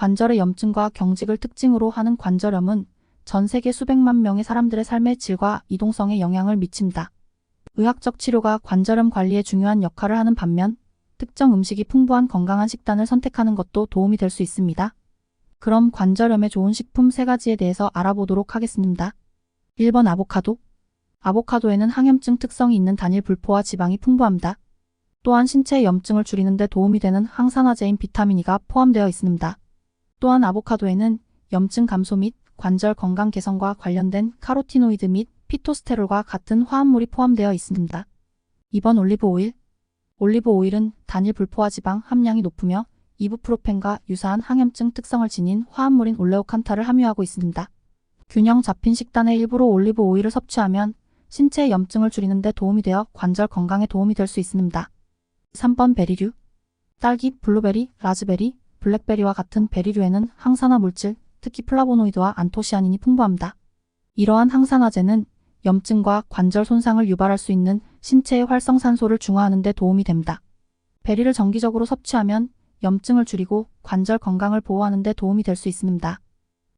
관절의 염증과 경직을 특징으로 하는 관절염은 전 세계 수백만 명의 사람들의 삶의 질과 이동성에 영향을 미칩니다. 의학적 치료가 관절염 관리에 중요한 역할을 하는 반면 특정 음식이 풍부한 건강한 식단을 선택하는 것도 도움이 될 수 있습니다. 그럼 관절염에 좋은 식품 3가지에 대해서 알아보도록 하겠습니다. 1번 아보카도. 아보카도에는 항염증 특성이 있는 단일 불포화 지방이 풍부합니다. 또한 신체의 염증을 줄이는 데 도움이 되는 항산화제인 비타민 E가 포함되어 있습니다. 또한 아보카도에는 염증 감소 및 관절 건강 개선과 관련된 카로티노이드 및 피토스테롤과 같은 화합물이 포함되어 있습니다. 2번 올리브 오일. 올리브 오일은 단일 불포화 지방 함량이 높으며 이부프로펜과 유사한 항염증 특성을 지닌 화합물인 올레오칸타를 함유하고 있습니다. 균형 잡힌 식단에 일부러 올리브 오일을 섭취하면 신체의 염증을 줄이는 데 도움이 되어 관절 건강에 도움이 될 수 있습니다. 3번 베리류. 딸기, 블루베리, 라즈베리, 블랙베리와 같은 베리류에는 항산화 물질, 특히 플라보노이드와 안토시아닌이 풍부합니다. 이러한 항산화제는 염증과 관절 손상을 유발할 수 있는 신체의 활성산소를 중화하는 데 도움이 됩니다. 베리를 정기적으로 섭취하면 염증을 줄이고 관절 건강을 보호하는 데 도움이 될 수 있습니다.